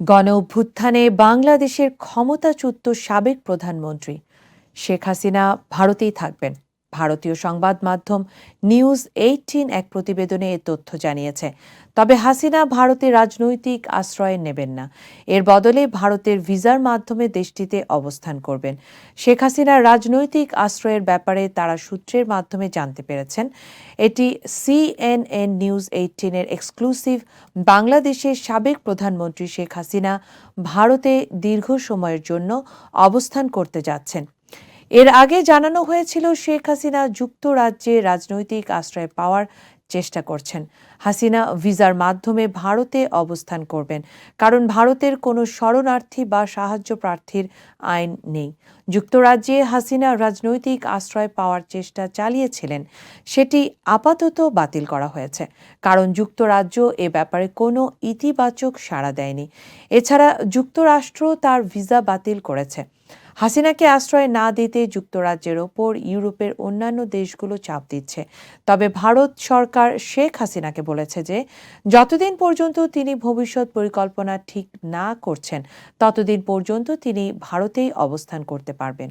গণ অভ্যুত্থানে বাংলাদেশের ক্ষমতাচ্যুত সাবেক প্রধানমন্ত্রী শেখ হাসিনা ভারতেই থাকবেন। ভারতীয় সংবাদ মাধ্যম নিউজ এইটিন এক প্রতিবেদনে এ তথ্য জানিয়েছে। তবে হাসিনা ভারতে রাজনৈতিক আশ্রয় নেবেন না। এর বদলে ভারতের ভিসার মাধ্যমে দেশটিতে অবস্থান করবেন। শেখ হাসিনার রাজনৈতিক আশ্রয়ের ব্যাপারে তারা সূত্রের মাধ্যমে জানতে পেরেছেন। এটি সিএনএন নিউজ এইটিনের এক্সক্লুসিভ বাংলাদেশের সাবেক প্রধানমন্ত্রী শেখ হাসিনা ভারতে দীর্ঘ সময়ের জন্য অবস্থান করতে যাচ্ছেন। এর আগে জানানো হয়েছিল শেখ হাসিনা যুক্তরাজ্যে রাজনৈতিক আশ্রয় পাওয়ার চেষ্টা করছেন। হাসিনা ভিসার মাধ্যমে ভারতে অবস্থান করবেন, কারণ ভারতের কোনো শরণার্থী বা সাহায্য প্রার্থীর আইন নেই। যুক্তরাজ্যে হাসিনা রাজনৈতিক আশ্রয় পাওয়ার চেষ্টা চালিয়েছিলেন, সেটি আপাতত বাতিল করা হয়েছে, কারণ যুক্তরাজ্য এ ব্যাপারে কোনো ইতিবাচক সাড়া দেয়নি। এছাড়া যুক্তরাষ্ট্র তার ভিসা বাতিল করেছে। হাসিনাকে আশ্রয় না দিতে যুক্তরাজ্যের ওপর ইউরোপের অন্যান্য দেশগুলো চাপ দিচ্ছে। তবে ভারত সরকার শেখ হাসিনাকে বলেছে যে, যতদিন পর্যন্ত তিনি ভবিষ্যৎ পরিকল্পনা ঠিক না করছেন, ততদিন পর্যন্ত তিনি ভারতেই অবস্থান করতে পারবেন।